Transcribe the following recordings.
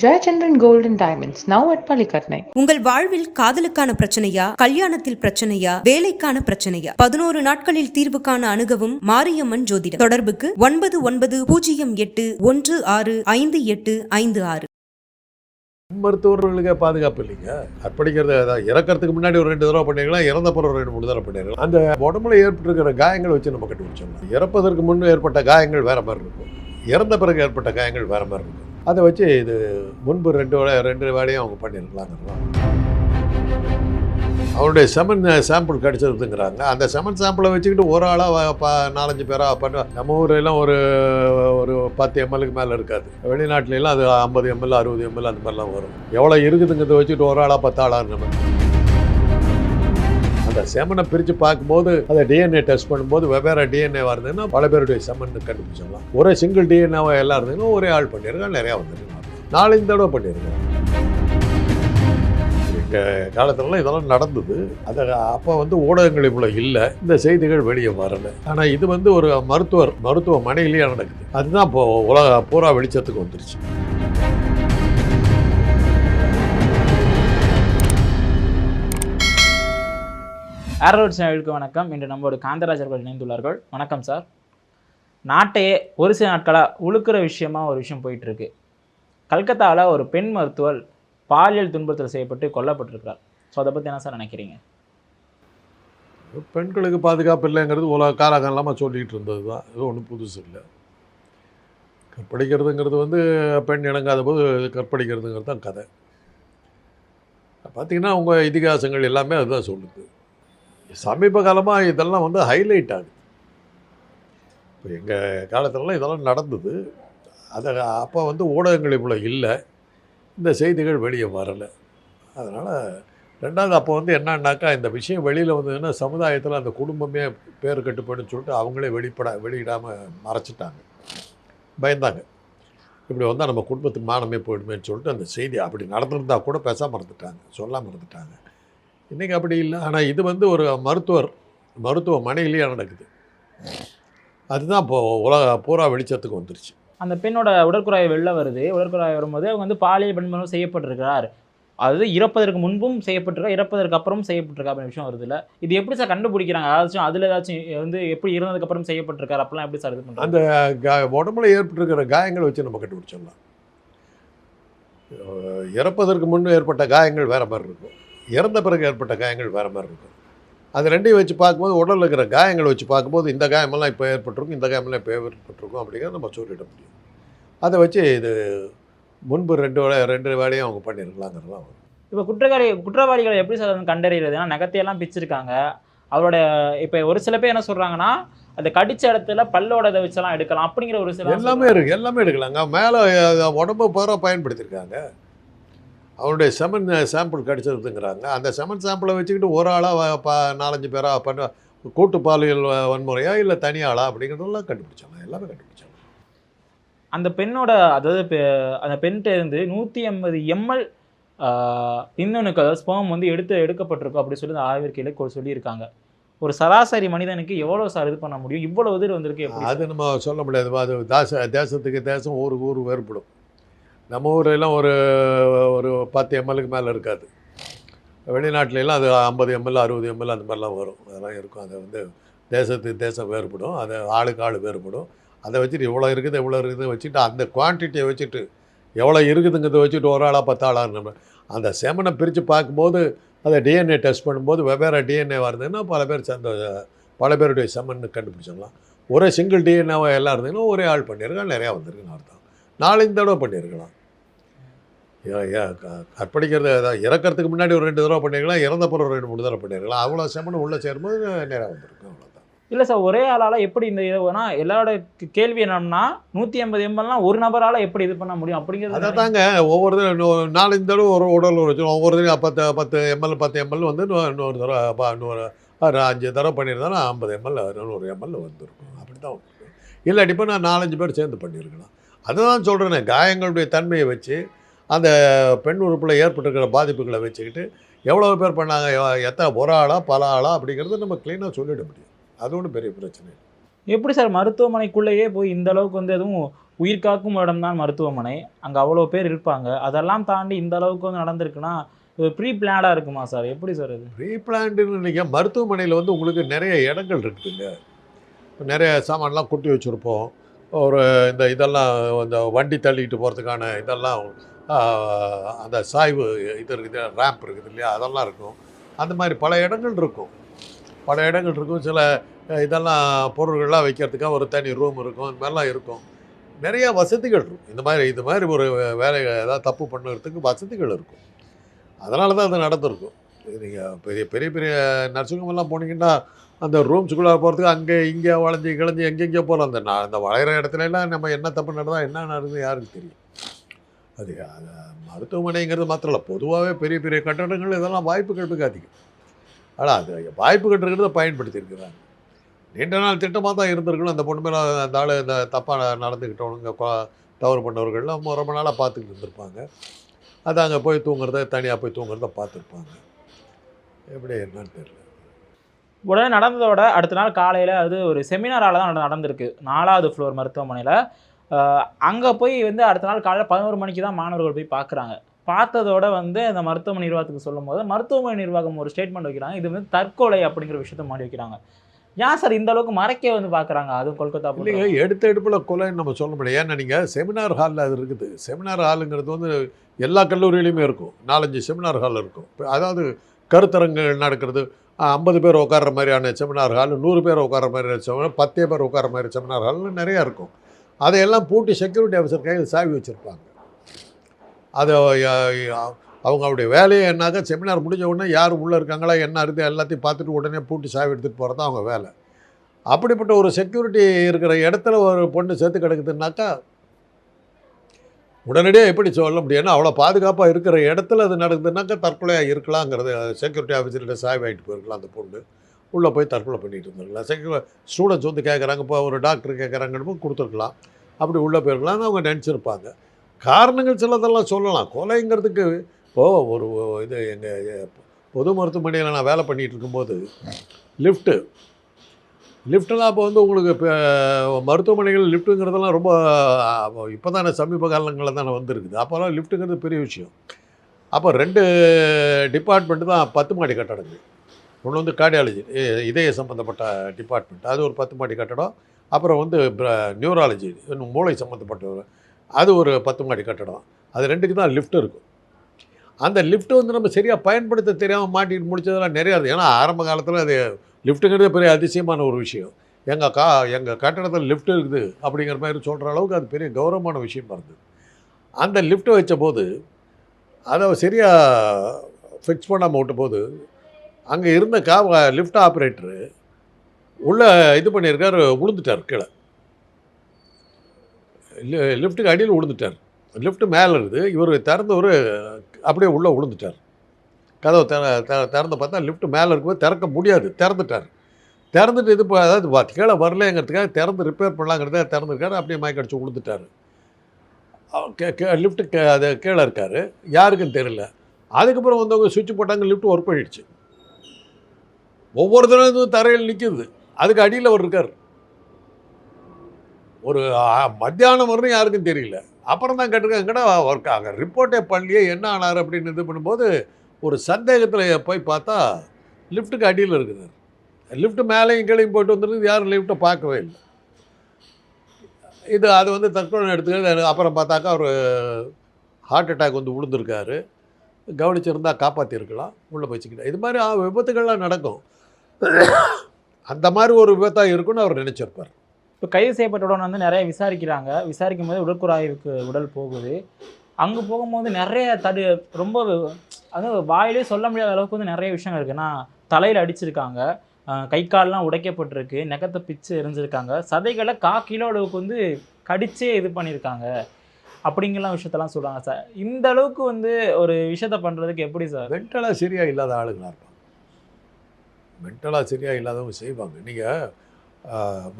Jayachandran Gold and Diamonds, now at Palikatnai. உங்கள் வாழ்வில் காதலுக்கான பிரச்சனையா கல்யாணத்தில் பிரச்சனையா வேலைக்கான பிரச்சனையா? பதினோரு நாட்களில் தீர்வு காண அணுகவும் மாரியம்மன் ஜோதிடம். தொடர்புக்கு ஒன்பது ஒன்பது பூஜ்ஜியம் எட்டு ஒன்று ஆறு ஐந்து எட்டு ஐந்து ஆறு. மருத்துவர்களுக்கே பாதுகாப்பு இல்லைங்க. அர்ப்பணிக்கிறது அதான் இறக்கறதுக்கு முன்னாடி ஒரு ரெண்டு தடவை பண்ணிருக்கலாம் இறந்த பிறகு ஒரு ரெண்டு மூணு தடவை பண்ணிருக்கலாம். அந்த உடம்புல ஏற்பட்டிருக்கிற காயங்கள் வச்சு நம்ம கண்டுபிடிச்சோம் இறப்பதற்கு முன் ஏற்பட்ட காயங்கள் வேற மாதிரி இருக்கும். இறந்த பிறகு ஏற்பட்ட காயங்கள் வேற மாதிரி இருக்கும். அதை வச்சு இது முன்பு ரெண்டு ரெண்டு வேலையும் அவங்க பண்ணியிருக்கலாங்கிறோம் அவருடைய செமன் சாம்பிள் uh, கிடைச்சதுங்கிறாங்க அந்த செமன் சாம்பிளை வச்சுக்கிட்டு ஒரு ஆளாக நாலஞ்சு பேராக பண்ண நம்ம ஊரெல்லாம் ஒரு ஒரு பத்து எம்எல்க்கு மேலே இருக்காது. வெளிநாட்டிலலாம் அது ஐம்பது எம்எல் அறுபது எம்எல் அந்த மாதிரிலாம் வரும். எவ்வளோ இருக்குதுங்கிறத வச்சுட்டு ஒரு ஆளாக பத்து ஆளாக நம்ம அந்த செமனை பிரித்து பார்க்கும்போது அதை டிஎன்ஏ டெஸ்ட் பண்ணும்போது வெவ்வேறு டிஎன்ஏ வருதுன்னா பல பேருடைய செமன் கண்டுபிடிச்சிடலாம். ஒரே சிங்கிள் டிஎன்ஏவாக எல்லாம் இருந்ததுன்னா ஒரே ஆள் பண்ணியிருக்கேன் நிறையா வந்துருக்காங்க. நாலஞ்சு தடவை பண்ணியிருக்கேன் எங்கள் காலத்துலலாம் இதெல்லாம் நடந்தது. அது அப்போ வந்து ஊடகங்கள் இவ்வளோ இல்லை. இந்த செய்திகள் வெளியே வரல. ஆனால் இது வந்து ஒரு மருத்துவர் மருத்துவமனையிலேயே நடக்குது. அதுதான் இப்போ உலக பூரா வெளிச்சத்துக்கு வந்துருச்சு. ஏரோட் சேனலுக்கு வணக்கம். இன்று நம்மளோட காந்தராஜ் அவர்கள் இணைந்துள்ளார்கள். வணக்கம் சார். நாட்டையே ஒரு சில நாட்களாக உழுக்கிற விஷயமா ஒரு விஷயம் போயிட்டுருக்கு. கல்கத்தாவில் ஒரு பெண் மருத்துவர் பாலியல் துன்பத்தில் செய்யப்பட்டு கொல்லப்பட்டிருக்கிறார். ஸோ அதை பற்றி என்ன சார் நினைக்கிறீங்க? பெண்களுக்கு பாதுகாப்பு இல்லைங்கிறது உலக காலகாலமாக சொல்லிகிட்டு இருந்தது தான். இது ஒன்றும் புதுசு இல்லை. கற்பழிக்கிறதுங்கிறது வந்து பெண் இணங்காத போது கற்பழிக்கிறதுங்கிறது தான் கதை. பார்த்தீங்கன்னா உங்கள் இதிகாசங்கள் எல்லாமே அதுதான் சொல்லுது. சமீப காலமாக இதெல்லாம் வந்து ஹைலைட் ஆகுது. இப்போ எங்கள் காலத்துலலாம் இதெல்லாம் நடந்தது. அதை அப்போ வந்து ஊடகங்கள் இவ்வளோ இல்லை. இந்த செய்திகள் வெளியே வரலை. அதனால் ரெண்டாவது அப்போ வந்து என்னன்னாக்கா இந்த விஷயம் வெளியில் வந்ததுன்னா சமுதாயத்தில் அந்த குடும்பமே பேர் கட்டுப்படுன்னு சொல்லிட்டு அவங்களே வெளிப்பட வெளியிடாமல் மறைச்சிட்டாங்க. பயந்தாங்க. இப்படி வந்தால் நம்ம குடும்பத்துக்கு மானமே போயிடுமேன்னு சொல்லிட்டு அந்த செய்தி அப்படி நடந்திருந்தால் கூட பேசாமல் இருந்துட்டாங்க. சொல்லாமல் இருந்துட்டாங்க. இன்றைக்கி அப்படி இல்லை. ஆனால் இது வந்து ஒரு மருத்துவர் மருத்துவமனையிலேயே நடக்குது. அதுதான் இப்போ உலக பூரா வெளிச்சத்துக்கு வந்துருச்சு. அந்த பெண்ணோட உடற்குறாய் வெளில வருது. உடற்குறாய் வரும்போது அவங்க வந்து பாலியல் பண்பு செய்யப்பட்டிருக்கிறார். அது இறப்பதற்கு முன்பும் செய்யப்பட்டிருக்கா இறப்பதற்கு அப்புறம் செய்யப்பட்டிருக்கா அப்படின்ற விஷயம் வருது இல்லை இது எப்படி சார் கண்டுபிடிக்கிறாங்க? அதாச்சும் அதில் ஏதாச்சும் வந்து எப்படி இருந்ததுக்கு அப்புறம் செய்யப்பட்டிருக்காரு? அப்பெல்லாம் எப்படி சார் இது பண்ணுறாங்க அந்த கா உடம்புல ஏற்பட்டிருக்கிற காயங்களை வச்சு நம்ம கண்டுபிடிச்சிடலாம். இறப்பதற்கு முன் ஏற்பட்ட காயங்கள் வேறு மாதிரி இருக்கும். இறந்த பிறகு ஏற்பட்ட காயங்கள் வேறு மாதிரி இருக்கும். அது ரெண்டையும் வச்சு பார்க்கும்போது உடலில் இருக்கிற காயங்களை வச்சு பார்க்கும்போது இந்த காயமெல்லாம் இப்போ ஏற்பட்டிருக்கும் இந்த காயமெல்லாம் இப்போ ஏற்பட்டிருக்கும் அப்படிங்கிறத நம்ம சொல்லிட முடியும். அதை வச்சு இது முன்பு ரெண்டு வேலை ரெண்டு வேலையும் அவங்க பண்ணியிருக்கலாங்கிறது தான் வரும். இப்போ குற்றவாளி குற்றவாளிகளை எப்படி சார் கண்டறிகிறது ஏன்னா நகத்தையெல்லாம் பிச்சிருக்காங்க. அவரோட இப்போ ஒரு சில பேர் என்ன சொல்றாங்கன்னா அந்த கடிச்ச இடத்துல பல்லோட இதை வச்செல்லாம் எடுக்கலாம் அப்படிங்கிற ஒரு சில எல்லாமே இருக்குது எல்லாமே எடுக்கலாங்க. மேலே உடம்பு பூரா பயன்படுத்தியிருக்காங்க அவருடைய செமன் சாம்பிள் கிடச்சிருதுங்கிறாங்க. அந்த செமன் சாம்பிளை வச்சுக்கிட்டு ஒரு ஆளாக பா நாலஞ்சு பேராக பண்ண கூட்டு பாலியல் வன்முறையா இல்லை தனி ஆளா அப்படிங்கிறதெல்லாம் கண்டுபிடிச்சாங்க. எல்லாமே கண்டுபிடிச்சாங்க. அந்த பெண்ணோட அதாவது அந்த பெண்கிட்ட இருந்து நூற்றி ஐம்பது எம்எல் இன்னொன்னுக்கு அதாவது ஸ்பேம் வந்து எடுத்து எடுக்கப்பட்டிருக்கும் அப்படி சொல்லி அந்த ஆய்விற்கையில் கொ- சொல்லியிருக்காங்க. ஒரு சராசரி மனிதனுக்கு எவ்வளோ சார் இது பண்ண முடியும்? இவ்வளோ இது வந்திருக்கு? அது நம்ம சொல்ல முடியாது அது தேச தேசத்துக்கு தேசம் ஊருக்கு ஊர் வேறுபடும். நம்ம ஊரெல்லாம் ஒரு ஒரு பத்து எம்எல்க்கு மேலே இருக்காது. வெளிநாட்டிலலாம் அது ஐம்பது எம்எல் அறுபது எம்எல் அந்த மாதிரிலாம் வரும். அதெல்லாம் இருக்கும். அது வந்து தேசத்துக்கு தேசம் வேறுபடும். அது ஆளுக்கு ஆள் வேறுபடும். அதை வச்சுட்டு இவ்வளோ இருக்குது இவ்வளோ இருக்குதுன்னு வச்சுட்டு அந்த குவான்டிட்டியை வச்சுட்டு எவ்வளோ இருக்குதுங்கிறத வச்சுட்டு ஒரு ஆளாக பத்து ஆளாக நம்ம அந்த செமனை பிரித்து பார்க்கும்போது அதை டிஎன்ஏ டெஸ்ட் பண்ணும்போது வெவ்வேறு டிஎன்ஏ வருதுன்னா பல பேர் சேர்ந்த பல பேருடைய செமன்னு கண்டுபிடிச்சிடலாம். ஒரே சிங்கிள் டிஎன்ஏவாக எல்லாம் இருந்ததுன்னா ஒரே ஆள் பண்ணியிருக்கான் நிறையா வந்திருக்குன்னு அர்த்தம். நாலஞ்சு தடவை பண்ணியிருக்கலாம். கற்பழிக்கிறது அதான் இறக்கறதுக்கு முன்னாடி ஒரு ரெண்டு தடவை பண்ணியிருக்கலாம் இறந்த பிறகு ஒரு ரெண்டு மூணு தடவை பண்ணியிருக்கலாம் அவ்வளோ செமன் உள்ளே சேரும்போது நிறையா வந்திருக்கும் அவ்வளோதான் இல்லை சார் ஒரே ஆளால் எப்படி இந்த இதுனா எல்லாரோட கேள்வி என்னன்னா நூற்றி ஐம்பது எம்எல்லாம் ஒரு நபரால் எப்படி இது பண்ண முடியும் அதை அப்படிங்கிறது தாங்க ஒவ்வொரு நாலஞ்சு தடவை ஒரு உடல் வச்சு ஒவ்வொரு தடவை பத்து பத்து எம்எல் பத்து எம்எல் வந்து இன்னொரு தடவை இன்னொரு ஒரு அஞ்சு தடவை பண்ணியிருந்தாலும் ஐம்பது எம்எல் நூறு எம்எல் வந்திருக்கும். அப்படி தான் இல்லாட்டி இப்போ நான் நாலஞ்சு பேர் சேர்ந்து பண்ணியிருக்கலாம். அதுதான் சொல்கிறேனே காயங்களுடைய தன்மையை வச்சு அந்த பெண் உறுப்பில் ஏற்பட்டிருக்கிற பாதிப்புகளை வச்சுக்கிட்டு எவ்வளோ பேர் பண்ணாங்க எத்தனை ஒரு ஆளா பல ஆளா அப்படிங்கிறத நம்ம க்ளீனாக சொல்லிட முடியும். அது ஒன்றும் பெரிய பிரச்சனை. எப்படி சார் மருத்துவமனைக்குள்ளேயே போய் இந்த அளவுக்கு வந்து எதுவும் உயிர் காக்கும் இடம் தான் மருத்துவமனை. அங்கே அவ்வளோ பேர் இருப்பாங்க. அதெல்லாம் தாண்டி இந்த அளவுக்கு வந்து நடந்திருக்குன்னா இது ப்ரீ பிளானாக இருக்குமா சார்? எப்படி சார் இது? ப்ரீ பிளான்டுன்னு நீங்கள் மருத்துவமனையில் வந்து உங்களுக்கு நிறைய இடங்கள் இருக்குதுங்க. நிறைய சாமான்லாம் கொட்டி வச்சுருப்போம். ஒரு இந்த இதெல்லாம் இந்த வண்டி தள்ளிக்கிட்டு போகிறதுக்கான இதெல்லாம் அந்த சாய்வு இது இருக்குது ரேம்ப் இருக்குது இல்லையா? அதெல்லாம் இருக்கும். அந்த மாதிரி பல இடங்கள் இருக்கும். பல இடங்கள் இருக்கும். சில இதெல்லாம் பொருள்கள்லாம் வைக்கிறதுக்காக ஒரு தனி ரூம் இருக்கும். இந்த மாதிரிலாம் இருக்கும். நிறையா வசதிகள் இருக்கும். இந்த மாதிரி இது மாதிரி ஒரு வேலை ஏதாவது தப்பு பண்ணுறதுக்கு வசதிகள் இருக்கும். அதனால தான் அது நடந்திருக்கும். நீங்கள் பெரிய பெரிய பெரிய நர்சிங் போனீங்கன்னா அந்த ரூம்ஸுக்குள்ளே போகிறதுக்கு அங்கே இங்கே வளைஞ்சி கிழஞ்சி எங்கெங்கே போகிறோம் அந்த நான் அந்த வளையிற இடத்துல எல்லாம் நம்ம என்ன தப்பு நடந்தால் என்ன நடந்தது யாருக்கு தெரியும். அது அது மருத்துவமனைங்கிறது மாத்திரம் இல்லை பொதுவாகவே பெரிய பெரிய கட்டடங்கள் இதெல்லாம் வாய்ப்புகள் மிக அதிகம். ஆனால் அது வாய்ப்புகள் இருக்கிறத பயன்படுத்தியிருக்கிறாங்க. நீண்ட நாள் திட்டமாக தான் இருந்திருக்கணும். அந்த பொண்ணு மேலே அந்த ஆள் இந்த தப்பாக நடந்துக்கிட்டவனுங்க தவறு பண்ணவர்கள்லாம் ரொம்ப- ரொம்ப நாளாக பார்த்துக்கிட்டு இருந்திருப்பாங்க. அது அங்கே போய் தூங்குறத தனியாக போய் தூங்குறத பார்த்துருப்பாங்க. எப்படி என்னன்னு தெரியல. உடனே நடந்ததோட அடுத்த நாள் காலையில் அது ஒரு செமினாரால் தான் நடந்திருக்கு. நாலாவது ஃப்ளோர் மருத்துவமனையில். அங்கே போய் வந்து அடுத்த நாள் காலையில் பதினோரு மணிக்கு தான் மாணவர்கள் போய் பார்க்குறாங்க பார்த்ததோட வந்து அந்த மருத்துவமனை நிர்வாகத்துக்கு சொல்லும்போது மருத்துவமனை நிர்வாகம் ஒரு ஸ்டேட்மெண்ட் வைக்கிறாங்க. இது வந்து தற்கொலை அப்படிங்கிற விஷயத்த மாடி வைக்கிறாங்க. ஏன் சார் இந்த அளவுக்கு மறைக்க வந்து பார்க்குறாங்க அதுவும் கொல்கத்தா இல்லைங்க எடுத்த எடுப்பில் கொலைன்னு நம்ம சொல்ல முடியாது. ஏன்னா நீங்கள் செமினார் ஹாலில் அது இருக்குது. செமினார் ஹாலுங்கிறது வந்து எல்லா கல்லூரியிலையுமே இருக்கும். நாலஞ்சு செமினார் ஹால் இருக்கும். இப்ப அதாவது கருத்தரங்குகள் நடக்கிறது. ஐம்பது பேர் உட்கார்ற மாதிரியான செமினார் ஹால் நூறு பேர் உட்கார்ற மாதிரி செமினார் பத்தே பேர் உட்கார்ற மாதிரி செமினார் ஹால்னு நிறையா இருக்கும். அதையெல்லாம் பூட்டி செக்யூரிட்டி ஆஃபீஸர் கையில் சாவி வச்சுருப்பாங்க. அது அவங்களுடைய வேலையை என்னாக்க செமினார் முடிஞ்ச உடனே யார் உள்ளே இருக்காங்களா என்ன இருக்குது எல்லாத்தையும் பார்த்துட்டு உடனே பூட்டி சாவி எடுத்துகிட்டு போகிறது தான் அவங்க வேலை. அப்படிப்பட்ட ஒரு செக்யூரிட்டி இருக்கிற இடத்துல ஒரு பொண்ணு சேர்த்து கிடக்குதுன்னாக்கா உடனடியாக எப்படி சொல்ல முடியும்னா அவ்வளோ பாதுகாப்பாக இருக்கிற இடத்துல அது நடக்குதுன்னாக்கா தற்கொலையாக இருக்கலாங்கிறது செக்யூரிட்டி ஆஃபீஸர்கிட்ட சாவி ஆகிட்டு போயிருக்கலாம் அந்த பொண்ணு. உள்ளே போய் தற்கொலை பண்ணிட்டு இருந்திருக்கலாம். செக்யூ ஸ்டூடெண்ட்ஸ் வந்து கேட்குறாங்க இப்போ ஒரு டாக்டர் கேட்குறாங்கன்னு கொடுத்துருக்கலாம். அப்படி உள்ளே போயிருக்கலாம்னு அவங்க நினச்சிருப்பாங்க. காரணங்கள் சிலதெல்லாம் சொல்லலாம். கொலைங்கிறதுக்கு இப்போது ஒரு இது எங்கள் பொது மருத்துவமனையில் நான் வேலை பண்ணிகிட்டு இருக்கும்போது லிஃப்ட்டு லிஃப்ட்டெல்லாம் அப்போ வந்து உங்களுக்கு இப்போ மருத்துவமனைகள் லிஃப்ட்டுங்கிறதெல்லாம் ரொம்ப இப்போ தானே சமீப காலங்களில் தானே வந்திருக்குது. அப்போல்லாம் லிஃப்ட்டுங்கிறது பெரிய விஷயம். அப்போ ரெண்டு டிபார்ட்மெண்ட்டு தான் பத்து மாடி கட்டடங்கள். ஒன்று வந்து கார்டியாலஜி இதய சம்மந்தப்பட்ட டிபார்ட்மெண்ட் அது ஒரு பத்து மாடி கட்டடம். அப்புறம் வந்து நியூராலஜி இன்னும் மூளை சம்மந்தப்பட்ட ஒரு அது ஒரு பத்து மாடி கட்டடம். அது ரெண்டுக்கு தான் லிஃப்ட் இருக்கும். அந்த லிஃப்ட் வந்து நம்ம சரியாக பயன்படுத்த தெரியாமல் மாட்டிட்டு முடிச்சதெல்லாம் நிறையா இருக்குது ஏன்னா ஆரம்ப காலத்தில் அது லிஃப்ட்டுங்கிறது பெரிய அதிசயமான ஒரு விஷயம். எங்கள் கா எங்கள் கட்டடத்தில் லிஃப்ட் இருக்குது அப்படிங்கிற மாதிரி சொல்கிற அளவுக்கு அது பெரிய கௌரவமான விஷயமா இருந்தது. அந்த லிஃப்ட்டை வச்ச போது அதை சரியாக ஃபிக்ஸ் பண்ணாமல் விட்ட போது அங்கே இருந்த கா லிஃப்ட் ஆப்ரேட்டரு உள்ளே இது பண்ணியிருக்காரு விழுந்துட்டார் கீழே. லி- லிஃப்ட்டுக்கு அடியில் விழுந்துட்டார் லிஃப்ட்டு மேலே இருந்து இவர் திறந்தவர் அப்படியே உள்ளே விழுந்துட்டார் கதவை திறந்து பார்த்தா லிஃப்ட்டு மேலே இருக்கும்போது திறக்க முடியாது. திறந்துட்டார். திறந்துட்டு இது அதாவது கீழே வரலைங்கிறதுக்காக திறந்து ரிப்பேர் பண்ணலாங்கிறதுக்காக திறந்துருக்காரு. அப்படியே மயக்கடிச்சு விழுந்துட்டார் லிஃப்ட்டு அது கீழே இருக்கார். யாருக்கும் தெரியல. அதுக்கப்புறம் வந்தவங்க சுவிட்ச் போட்டாங்க லிஃப்ட் ஒர்க் பண்ணிடுச்சு ஒவ்வொருத்தரும் இது தரையில் நிற்கிது அதுக்கு அடியில் அவர் இருக்கார். ஒரு மத்தியானம் வரணும் யாருக்கும் தெரியல. அப்புறம் தான் கேட்டிருக்காங்கடா ஒர்க் ஆக ரிப்போர்ட்டே பண்ணலையே என்ன ஆனார் அப்படின்னு இது பண்ணும்போது ஒரு சந்தேகத்தில் போய் பார்த்தா லிஃப்ட்டுக்கு அடியில் இருக்குது. லிஃப்ட் மேலேயும் கீழையும் போயிட்டு வந்துருக்கு யாரும் லிஃப்ட்டை பார்க்கவே இல்லை. இது அது வந்து தற்கொலை எடுத்துக்கிறது. அப்புறம் பார்த்தாக்கா ஒரு ஹார்ட் அட்டாக் வந்து விழுந்திருக்காரு கவனிச்சிருந்தா காப்பாற்றிருக்கலாம் உள்ளே போய்ச்சிக்கிட்டேன் இது மாதிரி விபத்துகள்லாம் நடக்கும். அந்த மாதிரி ஒரு விபத்தாக இருக்குன்னு அவர் நினச்சிருப்பார். இப்போ கைது செய்யப்பட்டவுடன் வந்து நிறைய விசாரிக்கிறாங்க. விசாரிக்கும் போது உடற்குறாய்வுக்கு உடல் போகுது. அங்கே போகும்போது நிறைய தடு ரொம்ப அதாவது வாயிலே சொல்ல முடியாத அளவுக்கு வந்து நிறைய விஷயங்கள் இருக்குது நான் தலையில் அடிச்சிருக்காங்க. கை கால்லாம் உடைக்கப்பட்டிருக்கு. நெகத்தை பிச்சு எரிஞ்சிருக்காங்க. சதைகளை கா கிலோ அளவுக்கு வந்து கடிச்சே இது பண்ணியிருக்காங்க அப்படிங்கலாம் விஷயத்தெல்லாம் சொல்கிறாங்க சார். இந்த அளவுக்கு வந்து ஒரு விஷயத்த பண்ணுறதுக்கு எப்படி சார்? மென்டலாக சரியாக இல்லாத ஆளுங்களாக இருப்பாங்க. மென்டலாக சரியாக இல்லாதவங்க செய்வாங்க. நீங்கள்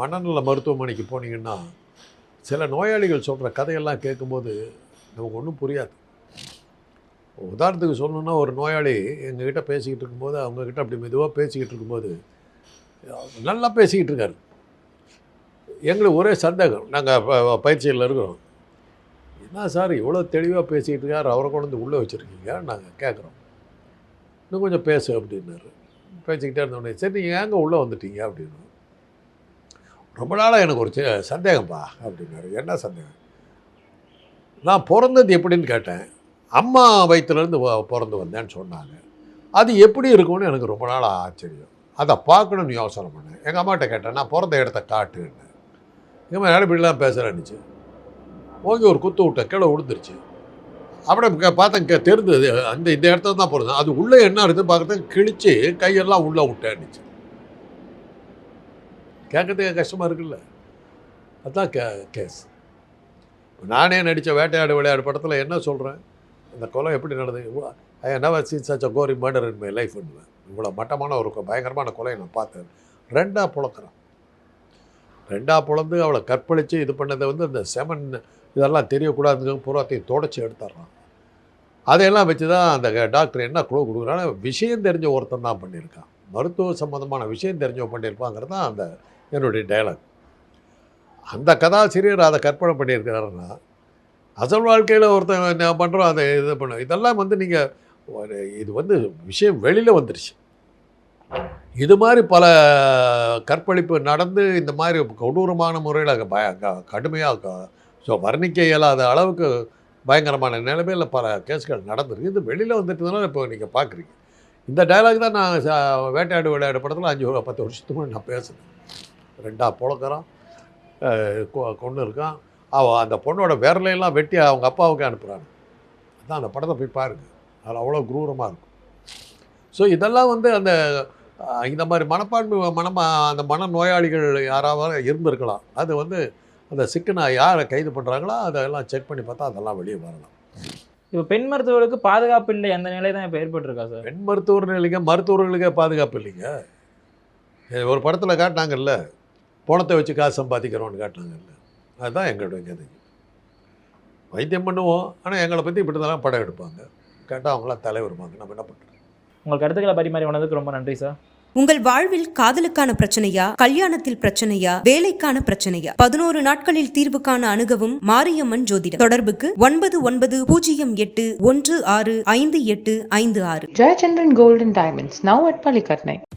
மனநல மருத்துவமனைக்கு போனீங்கன்னா சில நோயாளிகள் சொல்கிற கதையெல்லாம் கேட்கும்போது நமக்கு ஒன்றும் புரியாது. உதாரணத்துக்கு சொல்லணுன்னா ஒரு நோயாளி எங்ககிட்ட பேசிக்கிட்டு இருக்கும்போது அவங்கக்கிட்ட அப்படி மெதுவாக பேசிக்கிட்டு இருக்கும்போது நல்லா பேசிக்கிட்டு இருக்காரு. எங்களுக்கு ஒரே சந்தேகம். நாங்கள் பயிற்சியில் இருக்கிறோம். என்ன சார் இவ்வளோ தெளிவாக பேசிக்கிட்டு இருக்கார் அவரை கொண்டு வந்து உள்ளே வச்சுருக்கீங்க? நாங்கள் கேட்குறோம். இன்னும் கொஞ்சம் பேசு அப்படின்னாரு. பேசிக்கிட்டே இருந்தோடனே சரி நீங்கள் ஏங்க உள்ளே வந்துட்டீங்க? அப்படின்னு. ரொம்ப நாளாக எனக்கு ஒரு சந்தேகம்ப்பா அப்படின்னாரு. என்ன சந்தேகம்? நான் பிறந்தது எப்படின்னு கேட்டேன். அம்மா வயிற்றுலேருந்து பிறந்து வந்தேன்னு சொன்னாங்க. அது எப்படி இருக்கும்னு எனக்கு ரொம்ப நாள் ஆச்சரியம். அதை பார்க்கணும்னு யோசனை பண்ணேன். எங்கள் அம்மாட்ட கேட்டேன் நான் பிறந்த இடத்த காட்டுன்னு. எங்கள் மாதிரி இப்படிலாம் பேசுகிறேன்னுச்சு ஓங்கி ஒரு குத்து விட்ட கீழே விழுந்துருச்சு அப்படியே பார்த்தேன் கே தெரிந்தது அந்த இந்த இடத்துல தான் போகிறது அது உள்ளே என்ன இருக்குன்னு பார்க்குறதுக்கு கிழிச்சு கையெல்லாம் உள்ளே விட்டேன்னுச்சு. கேட்கறதுக்கு கஷ்டமாக இருக்குல்ல. அதுதான் கே கேஸ். நானே நடித்த வேட்டையாடு விளையாடு படத்தில் என்ன சொல்கிறேன் அந்த கொலை எப்படி நடந்தது? ஐ நவர் சீன் சச் அ கோரி மர்டர் இன் மை லைஃப் இவ்வளோ மட்டமான ஒரு பயங்கரமான கொலையை நான் பார்த்தேன். ரெண்டாக புழக்கிறேன். ரெண்டாக புலந்து அவளை கற்பழித்து இது பண்ணதை வந்து அந்த செமன் இதெல்லாம் தெரியக்கூடாதுங்க பூராத்தையும் தொடச்சி எடுத்துட்றான் அதையெல்லாம் வச்சு தான் அந்த டாக்டர் என்ன குழு கொடுக்குறாங்க விஷயம் தெரிஞ்ச ஒருத்தன் தான் பண்ணியிருக்கான். மருத்துவ சம்மந்தமான விஷயம் தெரிஞ்சவன் பண்ணியிருப்பாங்கிறது தான் அந்த என்னுடைய டயலாக் அந்த கதாசிரியர் அதை கற்பனை பண்ணியிருக்கிறாருன்னா அசல் வாழ்க்கையில் ஒருத்தன் என்ன பண்ணுறோம் அதை இது பண்ண இதெல்லாம் வந்து நீங்கள் இது வந்து விஷயம் வெளியில் வந்துருச்சு. இது மாதிரி பல கற்பழிப்பு நடந்து இந்த மாதிரி கொடூரமான முறையில் பய க- கடுமையாக ஸோ வர்ணிக்க இயலாத அளவுக்கு பயங்கரமான நிலைமையில் பல கேஸ்கள் நடந்திருக்கு. இது வெளியில் வந்துட்டதுனால இப்போ நீங்கள் பார்க்குறீங்க இந்த டயலாக் தான் நான் வேட்டையாடு விளையாடு படத்தில் அஞ்சு பத்து வருஷத்துக்கு நான் பேசுகிறேன் ரெண்டாக புழக்கிறான் கொண்டு இருக்கான். அவன் அந்த பொண்ணோட விரலையெல்லாம் வெட்டி அவங்க அப்பாவுக்கு அனுப்புகிறாங்க அதான் அந்த படத்தை போய் பாருங்கள் அதில் அவ்வளோ குரூரமாக இருக்கும். ஸோ இதெல்லாம் வந்து அந்த இந்த மாதிரி மனப்பான்மை மனமா அந்த மன நோயாளிகள் யாராவது இருந்திருக்கலாம். அது வந்து அந்த சிக்கனை யாரை கைது பண்ணுறாங்களோ அதெல்லாம் செக் பண்ணி பார்த்தா அதெல்லாம் வெளியே வரலாம். இப்போ பெண் மருத்துவர்களுக்கு பாதுகாப்பு இல்லை அந்த நிலை தான் இப்போ ஏற்பட்டிருக்கா சார்? பெண் மருத்துவர் இல்லைங்க மருத்துவர்களுக்கே பாதுகாப்பு இல்லைங்க. இது ஒரு படத்தில் காட்டினாங்கல்ல பணத்தை வச்சு காசு சம்பாதிக்கிறோன்னு காட்டினாங்கல்ல. அதுதான் எங்களுடைய கதை. வைத்தியம் பண்ணுவோம் ஆனால் எங்களை பற்றி இப்படி தான் படம் எடுப்பாங்க. கேட்டால் அவங்களாம் தலைவருவாங்க நம்ம என்ன பண்ணுறோம் உங்கள் கருத்துக்களை பரிமாறி உணர்ந்ததுக்கு ரொம்ப நன்றி சார் உங்கள் வாழ்வில் காதலுக்கான பிரச்சனையா கல்யாணத்தில் பிரச்சனையா வேலைக்கான பிரச்சனையா? பதினோரு நாட்களில் தீர்வு காண அணுகவும் மாரியம்மன் ஜோதிடம். தொடர்புக்கு ஒன்பது ஒன்பது பூஜ்ஜியம் எட்டு ஒன்று ஆறு ஐந்து எட்டு ஐந்து ஆறு. Gold and Diamonds, now at Palikatnai.